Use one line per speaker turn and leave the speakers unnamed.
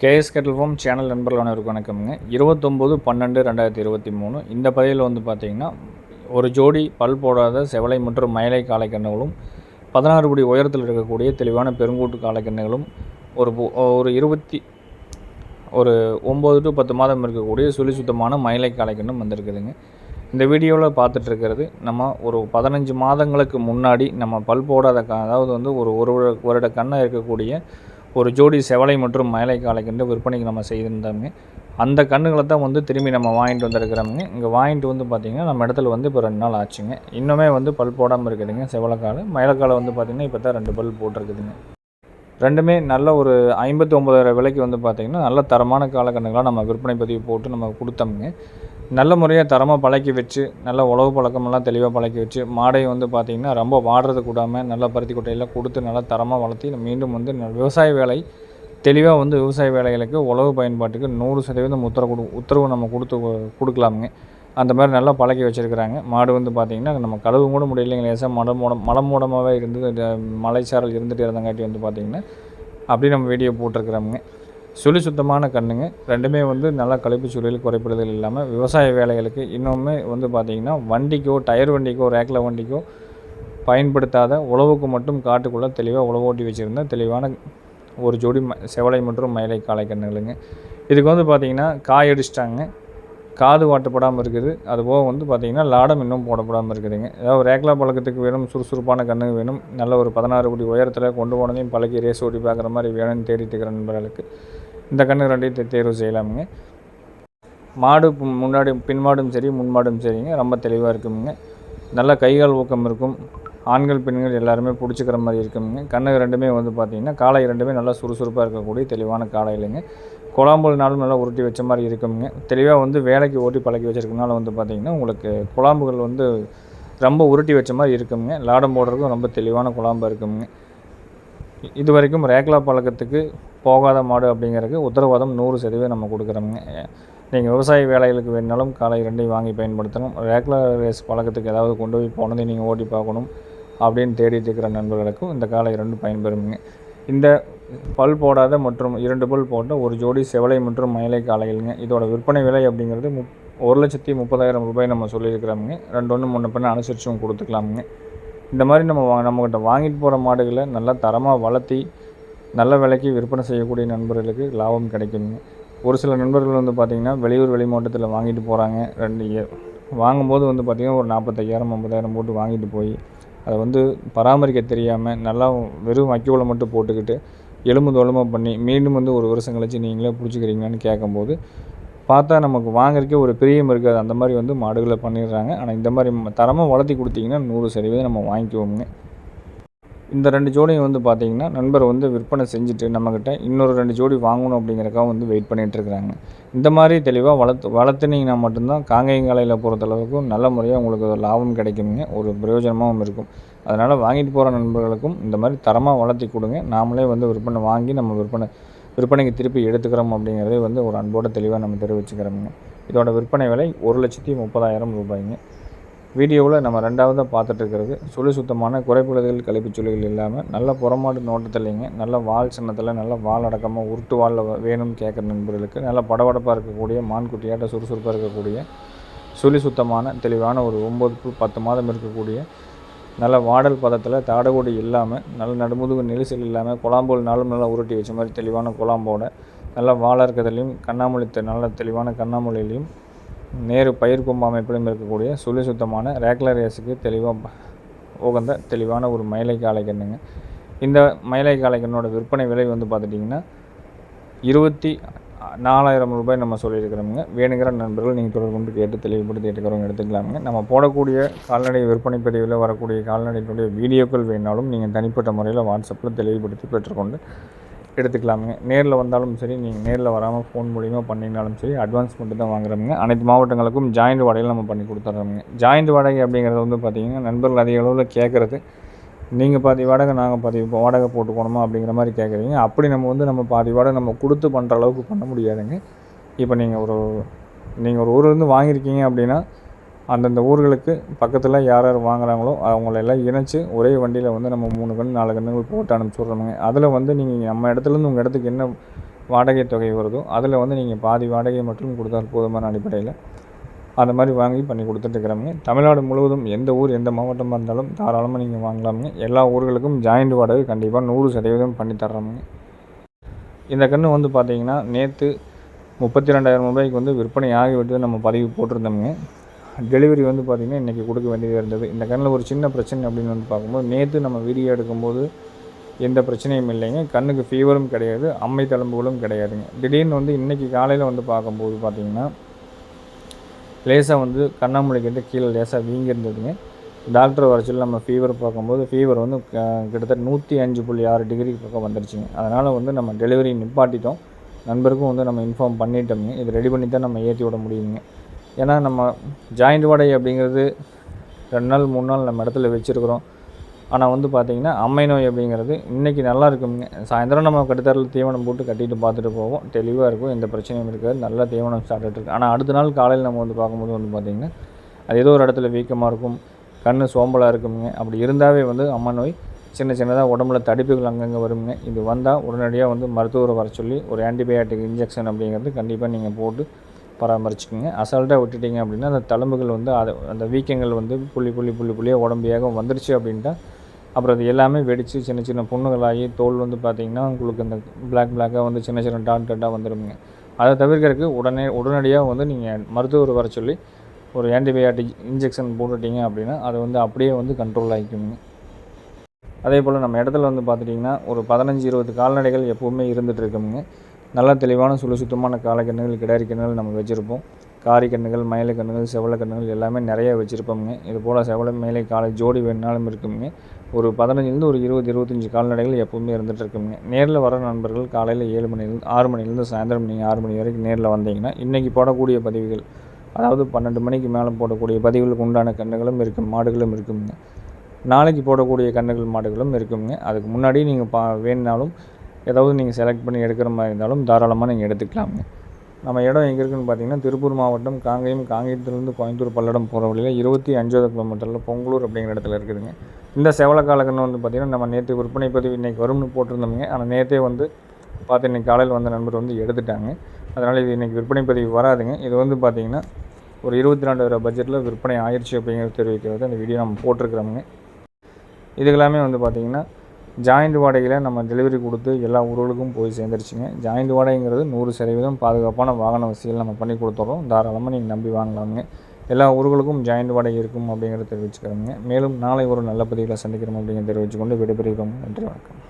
KS kettle form channel நண்பர்கள் அனைவருக்கும் வணக்கம்ங்க. இருபத்தொம்போது பன்னெண்டு ரெண்டாயிரத்தி இருபத்தி மூணு. இந்த பதிவில் வந்து பார்த்திங்கன்னா ஒரு ஜோடி பல் போடாத செவலை மற்றும் மயிலை காளைக்கண்ணுகளும் பதினாறு குடி உயரத்தில் இருக்கக்கூடிய தெளிவான பெருங்கூட்டு காளைக்கண்ணுகளும் ஒரு ஒரு இருபத்தி ஒரு ஒம்பது டு பத்து மாதம் இருக்கக்கூடிய சுழி சுத்தமான மயிலை காளைக்கண்ணும் வந்திருக்குதுங்க. இந்த வீடியோவில் பார்த்துட்ருக்கிறது நம்ம ஒரு பதினஞ்சு மாதங்களுக்கு முன்னாடி நம்ம பல் போடாத க அதாவது வந்து ஒரு ஒரு வருட- வருட கண்ணை இருக்கக்கூடிய ஒரு ஜோடி செவலை மற்றும் மயிலை காளைக்கன்று விற்பனைக்கு நம்ம செய்திருந்தோங்க அந்த கண்ணுகளை தான் வந்து திரும்பி நம்ம வாங்கிட்டு வந்திருக்கிறோமுங்க. இங்கே வாங்கிட்டு வந்து பார்த்திங்கன்னா நம்ம இடத்துல வந்து இப்போ ரெண்டு நாள் ஆச்சுங்க. இன்னுமே வந்து பல் போடாமல் இருக்குதுங்க செவலைக்கால். மயிலைக்காலை வந்து பார்த்திங்கன்னா இப்போ தான் ரெண்டு பல் போட்டிருக்குதுங்க. ரெண்டுமே நல்ல ஒரு ஐம்பத்தி ஒம்பதாயிரம் விலைக்கு வந்து பார்த்திங்கன்னா நல்ல தரமான காலக்கண்ணுகளாக நம்ம விற்பனை பதிவு போட்டு நம்ம கொடுத்தோமுங்க. நல்ல முறையாக தரமாக பழக்கி வச்சு நல்ல உழவு பழக்கமெல்லாம் தெளிவாக பழக்கி வச்சு மாடையை வந்து பார்த்திங்கன்னா ரொம்ப வாடுறது கூடாமல் நல்ல பருத்தி கொட்டையெல்லாம் கொடுத்து நல்லா தரமாக வளர்த்தி மீண்டும் வந்து ந- விவசாய வேலை தெளிவாக வந்து விவசாய வேலைகளுக்கு உழவு பயன்பாட்டுக்கு நூறு சதவீதம் உத்தரவு கொடு உத்தரவு நம்ம கொடுத்து கொடுக்கலாமுங்க. அந்த மாதிரி நல்லா பழக்கி வச்சுருக்கிறாங்க. மாடு வந்து பார்த்திங்கன்னா நம்ம கழுவு கூட முடியலைங்க லேசாக மடம் மூடம் மலம் மூடமாகவே இருந்து மலைச்சாரல் இருந்துகிட்டே இருந்தங்காட்டி வந்து பார்த்திங்கன்னா அப்படி நம்ம வீடியோ போட்டிருக்கிறோமுங்க. சுழி சுத்தமான கண்ணுங்க. ரெண்டுமே வந்து நல்லா கழிப்பு சூழலில் குறைப்படுதல் இல்லாமல் விவசாய வேலைகளுக்கு இன்னுமே வந்து பார்த்திங்கன்னா வண்டிக்கோ டயர் வண்டிக்கோ ரேக்கில் வண்டிக்கோ பயன்படுத்தாத உழவுக்கு மட்டும் காட்டுக்குள்ளே தெளிவாக உழவு ஓட்டி வச்சுருந்த தெளிவான ஒரு ஜோடி ம செவலை மற்றும் மயிலை காளை கண்ணுகளுங்க. இதுக்கு வந்து பார்த்திங்கன்னா காய் அடிச்சிட்டாங்க. காது வாட்டப்படாமல் இருக்குது. அதுபோக வந்து பார்த்திங்கன்னா லாடம் இன்னும் போடப்படாமல் இருக்குதுங்க. ஏதாவது ரேக்லா பழக்கத்துக்கு வேணும் சுறுசுறுப்பான கண்ணு வேணும். நல்ல ஒரு பதினாறு கோடி உயரத்தில் கொண்டு போனதையும் பழக்கி ரேஸ் ஓட்டி பார்க்குற மாதிரி வேணும்னு தேடிட்டு இருக்கிற நண்பர்களுக்கு. இந்த கன்று ரெண்டையும் தேர்வு செய்யலாமுங்க. மாடு முன்னாடி பின்மாடும் சரி முன்மாடும் சரிங்க. ரொம்ப தெளிவாக இருக்குமுங்க. நல்லா கைகால் ஊக்கம் இருக்கும். ஆண்கள் பெண்கள் எல்லாருமே பிடிச்சிக்கிற மாதிரி இருக்குங்க கண்ணுக்கு ரெண்டுமே வந்து பார்த்திங்கன்னா காளை ரெண்டுமே நல்லா சுறுசுறுப்பாக இருக்கக்கூடிய தெளிவான காலையிலங்க. குழாம்புல் நாளும் நல்லா உருட்டி வச்ச மாதிரி இருக்குங்க தெளிவாக வந்து வேலைக்கு ஓட்டி பழக்கி வச்சிருக்கனால வந்து பார்த்திங்கன்னா உங்களுக்கு குழாம்புகள் வந்து ரொம்ப உருட்டி வச்ச மாதிரி இருக்குங்க லாடம் போடுறதுக்கும் ரொம்ப தெளிவான குழாம்பாக இருக்குங்க இது வரைக்கும் ரேக்லா பழக்கத்துக்கு போகாத மாடு அப்படிங்கிறதுக்கு உத்தரவாதம் நூறு சதவீதம் நம்ம கொடுக்குறோங்க. நீங்கள் விவசாய வேலைகளுக்கு வேணுனாலும் காலை ரெண்டையும் வாங்கி பயன்படுத்தணும். ரேக்லா ரேஸ் பழக்கத்துக்கு ஏதாவது கொண்டு போய் போனதை நீங்கள் ஓட்டி பார்க்கணும் அப்படின்னு தேடிட்டு இருக்கிற நண்பர்களுக்கும் இந்த காலை ரெண்டும் பயன்பெறுங்க. இந்த பல் போடாத மற்றும் இரண்டு பல் போட்ட ஒரு ஜோடி செவலை மற்றும் மயிலை காளைகளுங்க. இதோட விற்பனை விலை அப்படிங்கிறது முப் ஒரு லட்சத்தி முப்பதாயிரம் ரூபாய் நம்ம சொல்லியிருக்கிறோமுங்க. ரெண்டு ஒன்று முன்ன பின்ன அனுசரிச்சும் கொடுத்துக்கலாமுங்க. இந்த மாதிரி நம்ம வா நம்மக்கிட்ட வாங்கிட்டு போகிற மாடுகளை நல்லா தரமாக வளர்த்தி நல்ல விலைக்கு விற்பனை செய்யக்கூடிய நண்பர்களுக்கு லாபம் கிடைக்குங்க ஒரு சில நண்பர்கள் வந்து பார்த்திங்கன்னா வெளியூர் வெளி மாவட்டத்தில் வாங்கிட்டு போகிறாங்க ரெண்டு இயர் வாங்கும்போது வந்து பார்த்திங்கன்னா ஒரு நாற்பத்தையாயிரம் ஐம்பதாயிரம் போட்டு வாங்கிட்டு போய் அதை வந்து பராமரிக்க தெரியாமல் நல்லா வெறும் வைக்கோலை மட்டும் போட்டுக்கிட்டு எலும்பு தோலமாக பண்ணி மீண்டும் வந்து ஒரு வருஷம் கழிச்சு நீங்களே பிடிச்சிக்கிறீங்களான்னு கேட்கும்போது பார்த்தா நமக்கு வாங்குறதுக்கே ஒரு பிரியம் இருக்காது அந்த மாதிரி வந்து மாடுகளை பண்ணிடுறாங்க. ஆனால் இந்த மாதிரி தரமாக வளர்த்தி கொடுத்தீங்கன்னா நூறு சதவீதம் நம்ம வாங்கிக்குவோங்க இந்த ரெண்டு ஜோடியும் வந்து பார்த்தீங்கன்னா நண்பர் வந்து விற்பனை செஞ்சுட்டு நம்மக்கிட்ட இன்னொரு ரெண்டு ஜோடி வாங்கணும் அப்படிங்கிறக்காக வந்து வெயிட் பண்ணிகிட்ருக்குறாங்க இருக்கிறாங்க இந்த மாதிரி தெளிவாக வளர்த்து வளர்த்துனீங்கன்னா மட்டும்தான் காங்கையங்காலையில் பொறுத்தளவுக்கும் நல்ல முறையாக உங்களுக்கு ஒரு லாபம் கிடைக்குங்க ஒரு பிரயோஜனமாகவும் இருக்கும். அதனால் வாங்கிட்டு போகிற நண்பர்களுக்கும் இந்த மாதிரி தரமாக வளர்த்தி கொடுங்க. நாமளே வந்து விற்பனை வாங்கி நம்ம விற்பனை விற்பனைக்கு திருப்பி எடுத்துக்கிறோம் அப்படிங்கிறதே வந்து ஒரு அன்போடு தெளிவாக நம்ம தெரிவிச்சுக்கிறோமுங்க. இதோட விற்பனை விலை ஒரு லட்சத்தி முப்பதாயிரம் ரூபாய்ங்க. வீடியோவில் நம்ம ரெண்டாவதாக பார்த்துட்டு இருக்கிறது. சுழி சுத்தமான குறைப்புழுதுகள் கழிப்பு சுழிகள் இல்லாமல் நல்ல புறமாடு நோட்டத்தில்லைங்க நல்ல வால் சின்னத்தில் நல்ல வால் அடக்கமாக உருட்டு வாலில் வேணும்னு கேட்குற நண்பர்களுக்கு நல்ல படபடப்பாக இருக்கக்கூடிய மான்குட்டியாட்ட சுறுசுறுப்பாக இருக்கக்கூடிய சுழி சுத்தமான தெளிவான ஒரு ஒம்பது டு பத்து மாதம் இருக்கக்கூடிய நல்ல வாடல் பதத்தில் தாடகோடி இல்லாமல் நல்ல நடுமுதுகு நெரிசல் இல்லாமல் குழாம்போல் நாளும் நல்லா உருட்டி வச்ச மாதிரி தெளிவான குழாம்போட நல்ல வாழ இருக்கிறதுலையும் கண்ணாமொழி நல்ல தெளிவான கண்ணாமொழியிலையும் நேரு பயிர் கொம்பு அமைப்பிலும் இருக்கக்கூடிய சுழி சுத்தமான ரேக்லர் ரேஸுக்கு தெளிவாக உகந்த தெளிவான ஒரு மயிலை காளை இந்த மயிலை காளை விற்பனை விலை வந்து பார்த்துட்டிங்கன்னா இருபத்தி நாலாயிரம் ரூபாய் நம்ம சொல்லியிருக்கிறோமுங்க. வேணுங்கிற நண்பர்கள் நீங்கள் தொடர்பு கொண்டு கேட்டு தெளிவுபடுத்தி எடுக்கிறவங்க எடுத்துக்கலாமுங்க. நம்ம போடக்கூடிய கால்நடை விற்பனை பிரிவில் வரக்கூடிய கால்நடையினுடைய வீடியோக்கள் வேணாலும் நீங்கள் தனிப்பட்ட முறையில் வாட்ஸ்அப்பில் தெளிவுபடுத்தி பெற்றுக்கொண்டு எடுத்துக்கலாமுங்க. நேரில் வந்தாலும் சரி நீங்கள் நேரில் வராமல் ஃபோன் மூலிமா பண்ணிங்கனாலும் சரி அட்வான்ஸ் மட்டும் தான் வாங்குறோமுங்க. அனைத்து மாவட்டங்களுக்கும் ஜாயிண்ட் வாடகையில் நம்ம பண்ணி கொடுத்துட்றோமுங்க ஜாயிண்ட் வாடகை அப்படிங்கிறது வந்து பார்த்திங்கன்னா நண்பர்கள் அதிக அளவில் கேட்குறது நீங்கள் பாதி வாடகை நாங்கள் பாதி இப்போ வாடகை போட்டுக்கணுமா அப்படிங்கிற மாதிரி கேட்குறீங்க அப்படி நம்ம வந்து நம்ம பாதி வாடகை நம்ம கொடுத்து பண்ணுற அளவுக்கு பண்ண முடியாதுங்க. இப்போ நீங்கள் ஒரு நீங்கள் ஒரு ஊர்லேருந்து வாங்கியிருக்கீங்க அப்படின்னா அந்தந்த ஊர்களுக்கு பக்கத்தில் யார் யார் வாங்குறாங்களோ அவங்கள எல்லாம் ஒரே வண்டியில் வந்து நம்ம மூணு கன்று நாலு கன்றுகள் போட்டு அனுப்பிச்சி அதில் வந்து நீங்கள் நம்ம இடத்துலேருந்து உங்கள் இடத்துக்கு என்ன வாடகை தொகை வருதோ அதில் வந்து நீங்கள் பாதி வாடகை மட்டும் கொடுத்தால் போதுமான அடிப்படையில் அந்த மாதிரி வாங்கி பண்ணி கொடுத்துட்ருக்குறாங்க தமிழ்நாடு முழுவதும் எந்த ஊர் எந்த மாவட்டமாக இருந்தாலும் தாராளமாக நீங்கள் வாங்கலாமுங்க. எல்லா ஊர்களுக்கும் ஜாயிண்ட் வாடகை கண்டிப்பாக நூறு சதவீதம் பண்ணி தர்றோமுங்க. இந்த கன்று வந்து பார்த்திங்கன்னா நேற்று முப்பத்தி ரெண்டாயிரம் ரூபாய்க்கு வந்து விற்பனை ஆகிவிட்டு நம்ம பதிவு போட்டிருந்தோமுங்க. டெலிவரி வந்து பார்த்திங்கன்னா இன்றைக்கி கொடுக்க வேண்டியதாக இருந்தது. இந்த கண்ணில் ஒரு சின்ன பிரச்சனை அப்படின்னு வந்து பார்க்கும்போது நேற்று நம்ம வீடியோ எடுக்கும்போது எந்த பிரச்சனையும் இல்லைங்க. கண்ணுக்கு ஃபீவரும் கிடையாது அம்மை தழும்புகளும் கிடையாதுங்க. திடீர்னு வந்து இன்றைக்கி காலையில் வந்து பார்க்கும்போது பார்த்திங்கன்னா லேசாக வந்து கண்ணாமூலிக்கிட்ட கீழே லேசாக வீங்கி இருந்ததுங்க டாக்டர் வர சொல்லி நம்ம ஃபீவர் பார்க்கும்போது ஃபீவர் வந்து கிட்டத்தட்ட நூற்றி அஞ்சு புள்ளி ஆறு டிகிரி பக்கம் வந்துருச்சுங்க. அதனால் வந்து நம்ம டெலிவரி நிப்பாட்டிட்டோம். நண்பருக்கும் வந்து நம்ம இன்ஃபார்ம் பண்ணிட்டோங்க இது ரெடி பண்ணி தான் நம்ம ஏற்றி விட முடியுங்க ஏன்னா நம்ம ஜாயிண்ட் வாடகை அப்படிங்கிறது ரெண்டு நாள் மூணு நாள் நம்ம இடத்துல வச்சுருக்குறோம். ஆனால் வந்து பார்த்திங்கன்னா அம்மை நோய் அப்படிங்கிறது இன்றைக்கி நல்லா இருக்குங்க சாயந்தரம் நம்ம கட்டுத்தரில் தீவனம் போட்டு கட்டிட்டு பார்த்துட்டு போவோம். தெளிவாக இருக்கும். எந்த பிரச்சனையும் இருக்காது. நல்லா தீவனம் சாப்பிட்டுட்டு இருக்கு. ஆனால் அடுத்த நாள் காலையில் நம்ம வந்து பார்க்கும்போது வந்து பார்த்திங்கன்னா அது ஏதோ ஒரு இடத்துல வீக்கமாக இருக்கும். கண் சோம்பலாக இருக்குங்க அப்படி இருந்தாவே வந்து அம்மை நோய் சின்ன சின்னதாக உடம்புல தடிப்புகள் அங்கங்கே வருங்க இது வந்தால் உடனடியாக வந்து மருத்துவரை வர சொல்லி ஒரு ஆன்டிபயாட்டிக் இன்ஜெக்ஷன் அப்படிங்கிறது கண்டிப்பாக நீங்கள் போட்டு பராமரிச்சுக்கோங்க. அசால்ட்டாக விட்டுட்டிங்க அப்படின்னா அந்த தழும்புகள் வந்து அதை அந்த வீக்கங்கள் வந்து புள்ளி புள்ளி புள்ளி புள்ளியாக உடம்பு வந்துருச்சு அப்படின்ட்டா அப்புறம் அது எல்லாமே வெடித்து சின்ன சின்ன புண்ணுகளாகி தோல் வந்து பார்த்திங்கன்னா உங்களுக்கு இந்த பிளாக் பிளாக்காக வந்து சின்ன சின்ன டாட் டாட்டாக வந்துடுங்க அதை தவிர்க்கிறதுக்கு உடனே உடனடியாக வந்து நீங்கள் மருத்துவர் வர சொல்லி ஒரு ஆன்டிபயாட்டிக் இன்ஜெக்ஷன் போட்டுட்டிங்க அப்படின்னா அது வந்து அப்படியே வந்து கண்ட்ரோல் ஆகிக்குங்க அதே போல் நம்ம இடத்துல வந்து பார்த்துட்டிங்கன்னா ஒரு பதினஞ்சு இருபது கால்நடைகள் எப்போவுமே இருந்துகிட்டு இருக்குங்க. நல்ல தெளிவான சுழி சுத்தமான காளைக்கன்றுகள் கிடாரி கன்றுகள் நம்ம வச்சுருப்போம். காரி கன்றுகள் மயிலை கன்றுகள் செவலை கன்றுகள் எல்லாமே நிறைய வச்சுருப்போங்க இது போல் செவலை மேலே காலை ஜோடி வேணுனாலும் இருக்குங்க. ஒரு பதினஞ்சுலேருந்து ஒரு இருபது இருபத்தஞ்சி கால்நடைகள் எப்போவுமே இருந்துகிட்டு இருக்குங்க. நேரில் வர நண்பர்கள் காலையில் ஏழு மணிலேருந்து ஆறு மணிலேருந்து சாயந்தரம் நீங்கள் ஆறு மணி வரைக்கும் நேரில் வந்தீங்கன்னா இன்றைக்கி போடக்கூடிய பதிவுகள் அதாவது பன்னெண்டு மணிக்கு மேலே போடக்கூடிய பதிவுகளுக்கு உண்டான கன்றுகளும் இருக்கும் மாடுகளும் இருக்குங்க. நாளைக்கு போடக்கூடிய கன்றுகள் மாடுகளும் இருக்குங்க. அதுக்கு முன்னாடி நீங்கள் பா வேணுனாலும் ஏதாவது நீங்கள் செலக்ட் பண்ணி எடுக்கிற மாதிரி இருந்தாலும் தாராளமாக நீங்கள் எடுத்துக்கலாமுங்க. நம்ம இடம் எங்கே இருக்குதுன்னு பார்த்தீங்கன்னா திருப்பூர் மாவட்டம் காங்கேயம் காங்கேயத்துலேருந்து கோயம்புத்தூர் பல்லடம் போகிற வழியில் இருபத்தி அஞ்சாவது கிலோமீட்டரில் பொங்கலூர் அப்படிங்கிற இடத்துல இருக்குதுங்க. இந்த செவலக்காலக்கன்று வந்து பார்த்திங்கன்னா நம்ம நேற்று விற்பனை பதிவு இன்றைக்கி வரும்னு போட்டிருந்தோமுங்க. ஆனால் நேற்றே வந்து பார்த்து இன்றைக்கி காலையில் வந்த நண்பர் வந்து எடுத்துட்டாங்க. அதனால் இது இன்றைக்கி விற்பனை பதிவு வராதுங்க. இது வந்து பார்த்திங்கன்னா ஒரு இருபத்தி ரெண்டாயிரம் பட்ஜெட்டில் விற்பனை ஆயிடுச்சு அப்படிங்கிறது தெரிவிக்கிறது. அந்த வீடியோ நம்ம போட்டிருக்கிறோமுங்க. இதுக்கெல்லாமே வந்து பார்த்திங்கன்னா ஜாயிண்ட் வாடகையில் நம்ம டெலிவரி கொடுத்து எல்லா ஊர்களுக்கும் போய் சேர்ந்துருச்சுங்க. ஜாயிண்ட் வாடகைங்கிறது நூறு சதவீதம் பாதுகாப்பான வாகன வசதிகள் நம்ம பண்ணி கொடுத்துட்றோம் தாராளமாக நீங்கள் நம்பி வாங்கலாமுங்க. எல்லா ஊர்களுக்கும் ஜாயிண்ட் வாடகை இருக்கும் அப்படிங்கிறத தெரிவிச்சுக்கிறோங்க. மேலும் நாளை ஒரு நல்ல பதிவில் சந்திக்கிறோம் அப்படிங்கிறத தெரிவிச்சுக்கொண்டு விடைபெறுகிறோம். நன்றி வணக்கம்.